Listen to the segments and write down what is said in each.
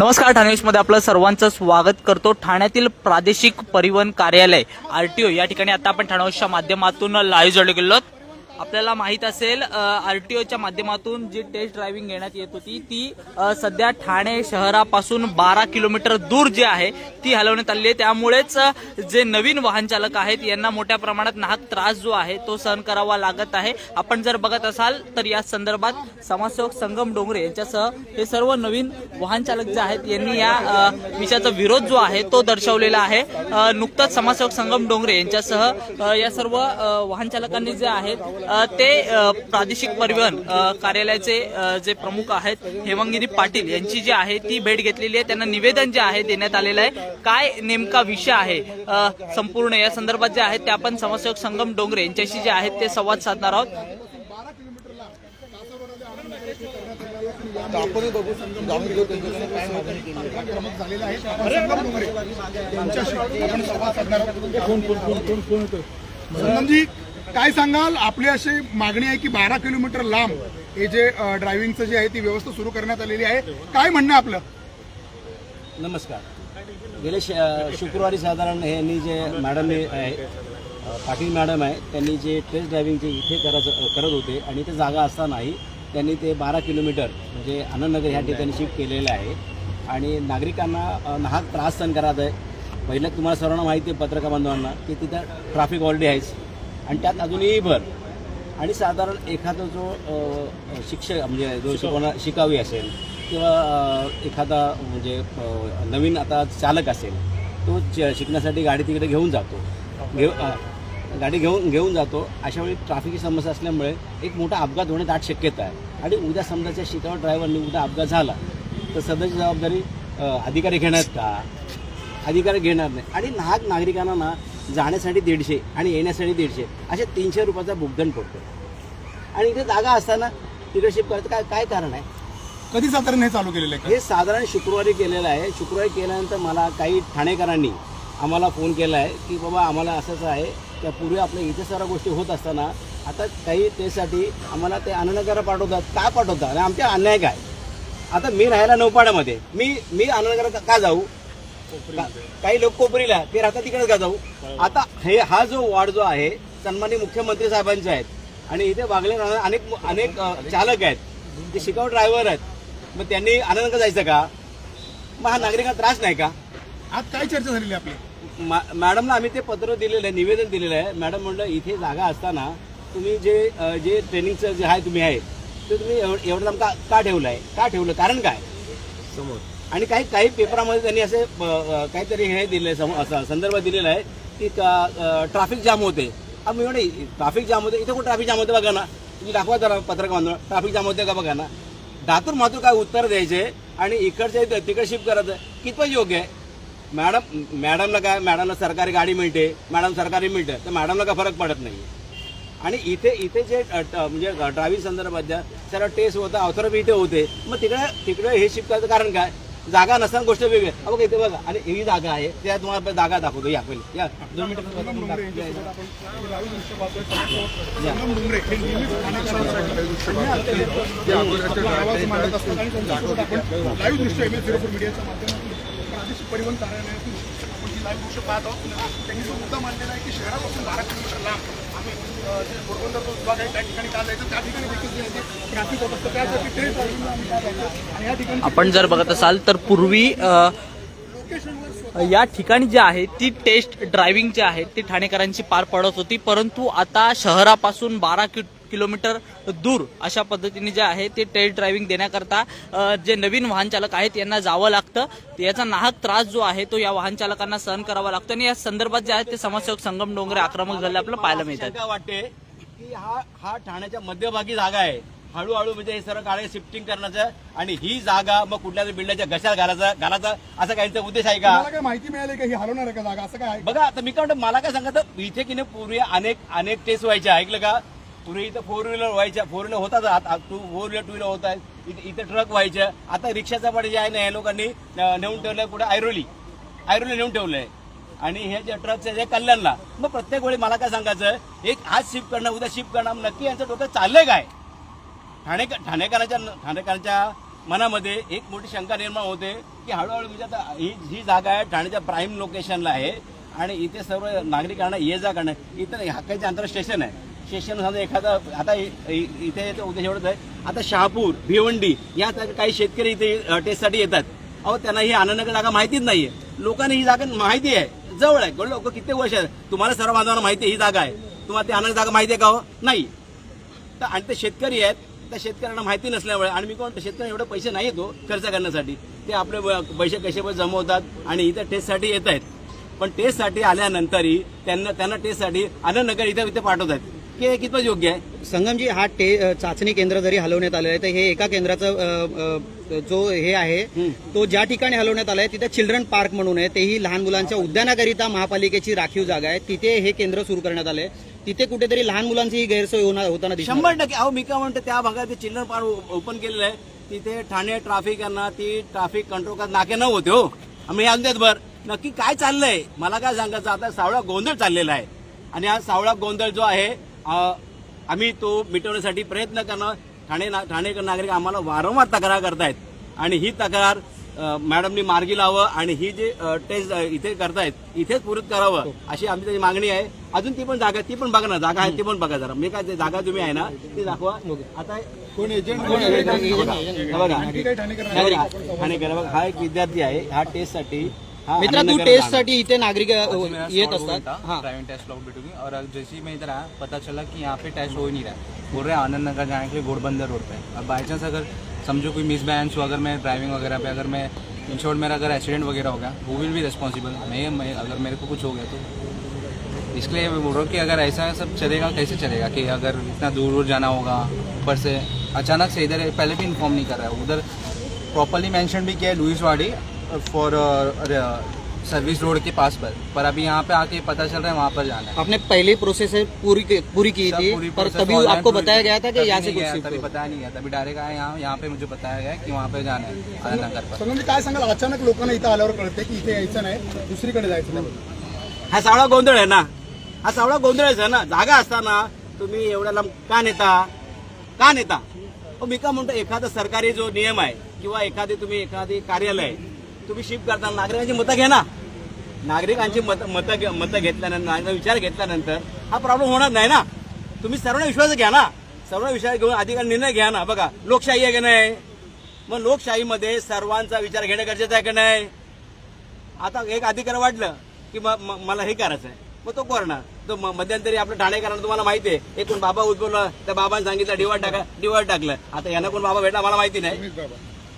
नमस्कार ठाणे न्यूजमध्ये आपलं सर्वांचं स्वागत करतो ठाण्यातील प्रादेशिक परिवहन कार्यालय आरटीओ या ठिकाणी आता आपण ठाणे माध्यमातून लाईव्ह जोडले गेलो आहोत. आपल्याला माहीत असेल आर टी ओच्या माध्यमातून जी टेस्ट ड्रायव्हिंग घेण्यात येत होती ती सध्या ठाणे शहरापासून बारा किलोमीटर दूर जी आहे ती हलवण्यात आली आहे. त्यामुळेच जे नवीन वाहन चालक आहेत यांना मोठ्या प्रमाणात नाहक त्रास जो आहे तो सहन करावा लागत आहे. आपण जर बघत असाल तर या संदर्भात समाजसेवक संगम डोंगरे यांच्यासह हे सर्व नवीन वाहन चालक जे आहेत यांनी या विषयाचा विरोध जो आहे तो दर्शवलेला आहे. नुकताच समाजसेवक संगम डोंगरे यांच्यासह या सर्व वाहन चालकांनी जे आहेत ते प्रादेशिक परिवहन कार्यालयाचे जे प्रमुख आहेत हेमंगिनी पाटील यांची जी आहे ती भेट घेतलेली आहे. त्यांना निवेदन जे आहे देण्यात आलेलं आहे. काय नेमका विषय आहे? संपूर्ण या संदर्भात जे आहेत ते आपण समाजसेवक संगम डोंगरे यांच्याशी जे आहेत ते संवाद साधणार आहोत. आपण बघू जाणून काय सांगाल? आपली अशी मागणी आहे की बारा किलोमीटर लांब हे जे ड्रायव्हिंगचं जे आहे ती व्यवस्था सुरू करण्यात आलेली आहे. काय म्हणणं आपलं? नमस्कार. गेले श शुक्रवारी साधारण यांनी जे मॅडम हे आहे पाटील मॅडम आहे त्यांनी जे टेस्ट ड्रायव्हिंगचे इथे करायचं करत होते आणि ते जागा असतानाही त्यांनी ते बारा किलोमीटर म्हणजे आनंदनगर ह्या ठिकाणी शिफ्ट केलेलं आहे. आणि नागरिकांना नाहक त्रास सहन करायचा आहे. पहिलं तुम्हाला सर्वांना माहिती आहे पत्रकार बांधवांना की तिथं ट्रॅफिक ऑलरेडी आहेच. आणि त्यात अजूनही भर. आणि साधारण एखादा जो शिक्षक म्हणजे जो शिकवणार शिकावी असेल किंवा एखादा म्हणजे नवीन आता चालक असेल तो च- शिकण्यासाठी गाडी तिकडे घेऊन जातो. घेऊ गाडी घेऊन घेऊन जातो. अशा वेळी ट्रॅफिकची समस्या असल्यामुळे एक मोठा अपघात होणे दाट शक्यता आहे. आणि उद्या समजाच्या शिकाऊ ड्रायव्हरने उद्या अपघात झाला तर सध्याची जबाबदारी अधिकारी घेणार का? अधिकारी घेणार नाही. आणि नाहक नागरिकांना ना जाण्यासाठी दीडशे आणि येण्यासाठी दीडशे असे तीनशे रुपयाचा भुगदंड पडतो. आणि इथे जागा असताना तिकडे शिफ्ट करायचं काय काय कारण आहे? कधी साधारण हे चालू केलेलं आहे हे साधारण शुक्रवारी केलेलं आहे. शुक्रवारी केल्यानंतर मला काही ठाणेकरांनी आम्हाला फोन केला आहे की बाबा आम्हाला असंच आहे. त्या पूर्वी आपल्या इथे सर्व गोष्टी होत असताना आता काही त्यासाठी आम्हाला ते आनंदनगर पाठवतात. का पाठवतात? आणि आमच्या अन्याय काय? आता मी राहायला नौपाड्यामध्ये. मी मी आनंदनगर का जाऊ? का- काही लोक कोपरीला ते राहतात तिकडेच का जाऊ आता हे हा जो वॉर्ड जो आहे सन्माननीय मुख्यमंत्री साहेबांचे आहेत. आणि इथे वागले अनेक अनेक चालक आहेत. ते शिकाऊ ड्रायव्हर आहेत. मग त्यांनी आनंद जायचं का? मग हा नागरिकांना त्रास नाही का? आज काय चर्चा झालेली आपली? मॅडमला आम्ही ते पत्र दिलेलं आहे निवेदन दिलेलं आहे. मॅडम म्हणलं इथे जागा असताना तुम्ही जे जे ट्रेनिंगचं जे आहे तुम्ही आहे ते तुम्ही एवढं लांब का ठेवलं आहे का ठेवलं? कारण काय? समोर. आणि काही काही पेपरामध्ये त्यांनी असे काहीतरी हे दिले संदर्भ दिलेला आहे की ट्रॅफिक जाम होते. मी म्हणे ट्रॅफिक जाम होते. इथे कुठं ट्रॅफिक जाम होते बघा ना. तुम्ही दाखवा जरा पत्रकार बांधून. ट्रॅफिक जाम होते का बघा ना. धातूर मातूर काय उत्तर द्यायचे आणि इकडचे तिकडे शिफ्ट करायचं कितपत योग्य आहे? मॅडम मॅडमला काय मॅडमला सरकारी गाडी मिळते मॅडम सरकारी मिळते तर मॅडमला काय फरक पडत नाही आणि इथे इथे जे ट- म्हणजे ड्रायव्हिंग संदर्भात ज्या सर्व टेस्ट होतं अवतरप इथे होते. मग तिकडे तिकडे हे शिफ्ट करायचं कारण काय? जागा नसताना गोष्ट वेगळी आहे. हा बघा इथे बघा. आणि ही जागा आहे. त्या तुम्हाला जागा दाखवतो. या पहिले. या. दोन मिनिटं परिवहन कार्यालयातून आपण लाईव्ह दृश्य पाहत आहोत. त्यांनी जो मुद्दा मांडलेला आहे की शहरापासून बारा किलोमीटर लांब आम्ही जे विभाग आहे त्या ठिकाणी का जायचं त्या ठिकाणी देखील जे आहे ते ट्रॅफिक होत असतं त्यासाठी ट्रेन आम्ही का जायचं. आणि या ठिकाणी आपण जर बघत असाल तर पूर्वी या ठिकाणी जे आहे ती टेस्ट ड्रायव्हिंग जी आहे ती ठाणेकरांची पार पडत होती. परंतु आता शहरापासून बारा कि किलोमीटर दूर अशा पद्धतीने जे आहे ते टेस्ट ड्रायव्हिंग देण्याकरता जे नवीन वाहन चालक आहेत यांना जावं लागतं. याचा नाहक त्रास जो आहे तो या वाहन चालकांना सहन करावा लागतो. आणि या संदर्भात जे आहे ते समाजसेवक संगम डोंगरे आक्रमक झाले आपल्याला पाहायला मिळतात. वाटते की हा हा ठाण्याच्या मध्यभागी जागा आहे. हळूहळू म्हणजे हे सर्व काळे शिफ्टिंग करण्याचं आणि ही जागा मग कुठल्या तरी बिल्डरच्या घशात घालायचा घालायचा असा काहीचा उद्देश आहे का? मला काय माहिती मिळाली का? ही हलवणार आहे का जागा? असं काय आहे? बघा आता मी काय म्हणतो मला काय सांगत इथे की नाही पूर्वी अनेक अनेक टेस्ट व्हायच्या ऐकलं का? पूर्वी इथं फोर व्हीलर व्हायच्या फोर व्हीलर होतात two four wheeler two wheeler होत आहेत. इथं इथं ट्रक व्हायच्या आता रिक्षाचा पण जे आहे ना या लोकांनी नेऊन ठेवलं आहे कुठं ऐरोली ऐरोली नेऊन ठेवलं आहे आणि हे जे ट्रकचं जे कल्याणला. मग प्रत्येक वेळी मला काय सांगायचं एक आज शिफ्ट करणं उद्या शिफ्ट करणं नक्की यांचं डोकं चाललंय काय? ठाणे ठाणेकरांच्या ठाणेकरांच्या मनामध्ये एक मोठी शंका निर्माण होते की हळूहळू म्हणजे आता ही ही जागा आहे ठाण्याच्या प्राईम लोकेशनला आहे. आणि इथे सर्व नागरिकांना ये जा करणं. इथं हाकायचे अंतर स्टेशन आहे. शेषन समजा एखादा आता इथे उद्देश एवढंच आहे. आता शहापूर भिवंडी या काही शेतकरी इथे टेस्टसाठी येतात. अहो त्यांना ही आनंदनगर जागा माहितीच नाहीये. लोकांना ही जागा माहिती आहे. जवळ आहे. लोक कित्येक वर्ष आहेत? तुम्हाला सर्व बांधवांना माहिती आहे ही जागा आहे. तुम्हाला ती आनंद जागा माहिती आहे का हो? नाही. तर आणि ते शेतकरी आहेत. त्या शेतकऱ्यांना माहिती नसल्यामुळे आणि मी कोण शेतकऱ्यांना एवढे पैसे नाही येतो खर्च करण्यासाठी. ते आपले पैसे कसे पण जमवतात आणि इथं टेस्टसाठी येत आहेत. पण टेस्टसाठी आल्यानंतरही त्यांना त्यांना टेस्टसाठी आनंदनगर इथं इथे पाठवत आहेत. की हे कितपत योग्य आहे? संगमजी हा टे चाचणी केंद्र जरी हलवण्यात आलं आहे तर हे एका केंद्राचं अ, अ, जो हे आहे तो ज्या ठिकाणी हलवण्यात आलाय तिथे चिल्ड्रन पार्क म्हणून आहे. तेही लहान मुलांच्या उद्यानाकरिता महापालिकेची राखीव जागा आहे. तिथे हे केंद्र सुरू करण्यात आलंय. तिथे कुठेतरी लहान मुलांची ही गैरसोय होणार होताना दिसणार शंभर टक्के. अहो मी काय म्हणतो त्या भागात ते चिल्ड्रन पार्क ओपन केलेलं आहे तिथे ठाणे ट्रॅफिक यांना ती ट्रॅफिक कंट्रोल करत नाके न होते हो. आम्ही आणून देत बर नक्की काय चाललंय? मला काय सांगायचं? आता सावळा गोंधळ चाललेला आहे. आणि हा सावळा गोंधळ जो आहे आम्ही तो मिटवण्यासाठी प्रयत्न करणं ठाणे ना- ठाणेकर नागरिक आम्हाला वारंवार तक्रार करतायत. आणि ही तक्रार मॅडमनी मार्गी लावं आणि ही जी टेस्ट इथे करतायत इथेच पूर्ण करावं अशी आमची त्याची मागणी आहे. अजून ती पण जागा ती पण बघा ना जागा आहे ती पण बघा जरा. मी काय जागा तुम्ही आहे ना ती दाखवा. आता कोण एजंट हे बघा. ठाणेकर हे हा एक विद्यार्थी आहे हा टेस्टसाठी हा मित्रा तू टेस्ट. साठी इथे नागरिक येत असतात. था, हा. ड्राइविंग टेस्ट लॉग बिटूँगी और जैसे ही मैं इधर आया पता चला कि यहाँ पे टेस्ट हो ही नहीं रहा है। बोल रहे आनंद नगर जाने के लिए घोड़बंदर रोड पे अब बाई चांस अगर समझो कोई मिस बैलेंस हो अगर मैं ड्राइविंग वगैरह पे अगर मैं इन शॉर्ट मेरा अगर एक्सीडेंट वगैरह हो गया वो विल भी रिस्पॉन्सिबल मैं मैं अगर मेरे को कुछ हो गया तो। इसलिए मैं बोल रहा हूँ कि अगर ऐसा सब चलेगा कैसे चलेगा? कि अगर इतना दूर दूर जाना होगा ऊपर से अचानक से इधर पहले भी इन्फॉर्म नहीं कर रहा है। उधर प्रॉपरली मेंशन भी किया है Louis Wadi for service road के पास पर। पर अभी यहाँ पे आके पता चल रहा है वहाँ पर जाना है। आपने पहले प्रोसेस है पूरी की- पूरी की थी पूरी पर तभी आपको बताया गया था कि यहाँ से कुछ तभी बताया नहीं गया तभी डायरेक्ट आया यहाँ यहाँ पे मुझे बताया गया कि वहाँ पे जाना है आनंद पर। संगमजी काय सांगाल अचानक लोकांना इथं आल्यावर कळते की इथे यायचं नाही दुसरीकडे जायचं नाही हा सावळा गोंधळ आहे ना? हा सावळा गोंधळच आहे ना? जागा असताना तुम्ही एवढ्या लांब का नेता? का नेता? मी का म्हणतो एखादा सरकारी जो नियम आहे किंवा एखादी तुम्ही एखादी कार्यालय तुम्ही शिफ्ट करताना नागरिकांची मतं घ्या ना. नागरिकांची मत मतं घे- मतं घेतल्यानंतर नागरिकांचा विचार घेतल्यानंतर हा प्रॉब्लेम होणार नाही ना. तुम्ही सर्वांना विश्वास घ्या ना. सर्वांना विचार घेऊन अधिकार निर्णय घ्या ना. बघा लोकशाही आहे की नाही? मग लोकशाहीमध्ये सर्वांचा विचार घेणं गरजेचं आहे की नाही? आता एक अधिकार वाटलं की मला हे करायचं आहे. मग तो करणार. तो मध्यंतरी आपलं ठाणेकरांना तुम्हाला माहिती आहे. एक कोण बाबा उद्भवलं त्या बाबांनी सांगितलं डिवाइड टाका डिवाइड टाकलं. आता यांना कोण बाबा भेटला मला माहिती नाही.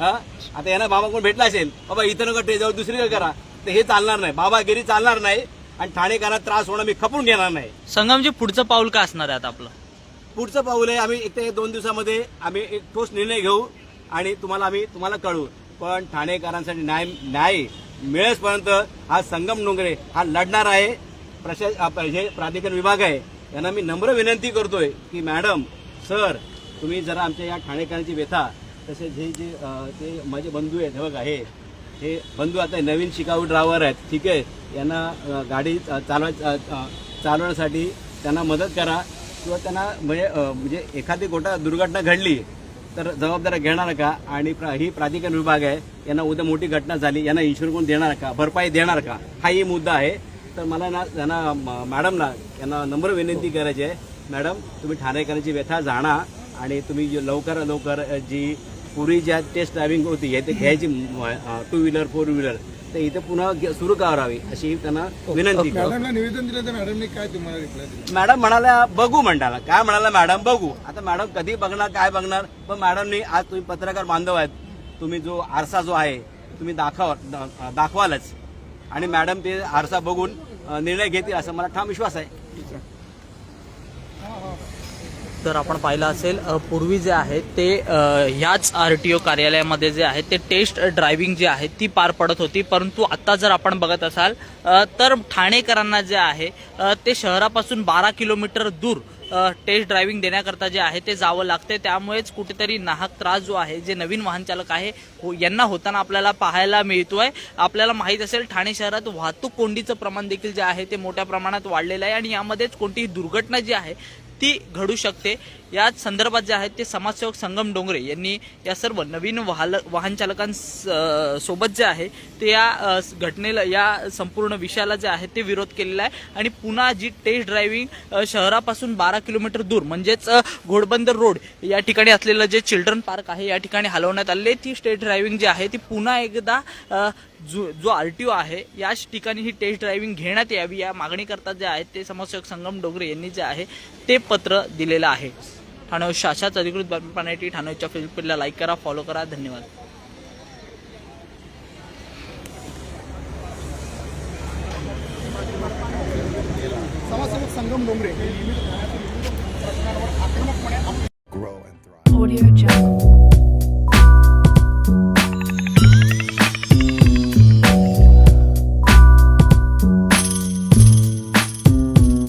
हा? आता यांना बाबा कोण भेटला असेल? बाबा इथं नका जाऊ दुसरीकडे करा. तर हे चालणार नाही. बाबागिरी चालणार नाही आणि ठाणेकरांना त्रास होणं मी खपून घेणार नाही. संगमजी पुढचं पाऊल काय असणार आहे आता आपलं? पुढचं पाऊल आहे आम्ही एक ते दोन दिवसामध्ये आम्ही एक ठोस निर्णय घेऊ आणि तुम्हाला आम्ही तुम्हाला कळू पण ठाणेकरांसाठी न्याय न्याय मिळेसपर्यंत हा संगम डोंगरे हा लढणार आहे. प्रशा जे प्राधिकरण विभाग आहे. यांना मी नम्र विनंती करतोय की मॅडम सर तुम्ही जरा आमच्या या ठाणेकरांची व्यथा तसेच हे जे ते माझे बंधू आहेत हे बघा हे हे बंधू आता नवीन शिकाऊ ड्रायव्हर आहेत ठीक आहे? यांना गाडी अं, चालवाय चालवण्यासाठी त्यांना मदत करा किंवा त्यांना म्हणजे म्हणजे एखादी गोटा दुर्घटना घडली तर जबाबदाऱ्या घेणार का? आणि प्रा- ही प्राधिकरण विभाग आहे यांना उद्या मोठी घटना झाली यांना इन्शुरन्स कोण देणार का? भरपाई देणार का? हाही मुद्दा आहे. तर मला ना त्यांना म- मॅडमना यांना नम्र विनंती करायची आहे. मॅडम तुम्ही ठाणेकरांची व्यथा जाणा आणि तुम्ही जी लवकर लवकर जी पूर्वी ज्या टेस्ट ड्रायव्हिंग होती हे ते घ्यायची टू व्हीलर फोर व्हीलर तर इथे पुन्हा सुरू करावी अशी त्यांना विनंती मॅडमला निवेदन दिलं तर मॅडमने काय तुम्हाला रिप्लाय दिला? मॅडम म्हणाल्या बघू म्हणताला काय म्हणाला मॅडम? बघू. आता मॅडम कधी बघणार काय बघणार? पण मॅडमनी आज तुम्ही पत्रकार बांधव आहेत. तुम्ही जो आरसा जो आहे तुम्ही दाखव दाखवालच. आणि मॅडम ते आरसा बघून निर्णय घेतील असं मला ठाम विश्वास आहे. तर आपण पाहिलं असेल पूर्वी जे आहे ते ह्याच आर टी ओ कार्यालयामध्ये जे आहे ते टेस्ट ड्रायव्हिंग जी आहे ती पार पडत होती. परंतु आता जर आपण बघत असाल तर ठाणेकरांना जे आहे ते शहरापासून बारा किलोमीटर दूर टेस्ट ड्रायव्हिंग देण्याकरता जे आहे ते जावं लागते त्यामुळेच कुठेतरी नाहक त्रास जो आहे जे नवीन वाहन चालक आहे हो- यांना होताना आपल्याला पाहायला मिळतोय. आपल्याला माहीत असेल ठाणे शहरात वाहतूक कोंडीचं प्रमाण देखील जे आहे ते मोठ्या प्रमाणात वाढलेलं आहे आणि यामध्येच कोणतीही दुर्घटना जी आहे ती घडू शकते. या संदर्भात जे आहेत ते समाजसेवक संगम डोंगरे यांनी या सर्व नवीन वाहन वाहन चालकांसोबत जे आहे ते या घटनेला या संपूर्ण विषयाला जे आहे ते विरोध केलेला आहे. आणि पुन्हा जी टेस्ट ड्रायव्हिंग शहरापासून बारा किलोमीटर दूर म्हणजेच घोडबंदर रोड या ठिकाणी असलेलं जे चिल्ड्रन पार्क आहे या ठिकाणी हलवण्यात आले ती टेस्ट ड्रायव्हिंग जी आहे ती पुन्हा एकदा जो जो आर टी ओ आहे याच ठिकाणी ही टेस्ट ड्रायव्हिंग घेण्यात यावी या मागणी करता जे आहेत ते समाजसेवक संगम डोगरे यांनी जे आहे ते पत्र दिलेलं आहे. ठाणे शासाच अधिकृत बातमी पाहण्यासाठी ठाणेच्या फेसबुकला लाईक करा फॉलो करा. धन्यवाद. समाजसेवक संगम डोंगरे.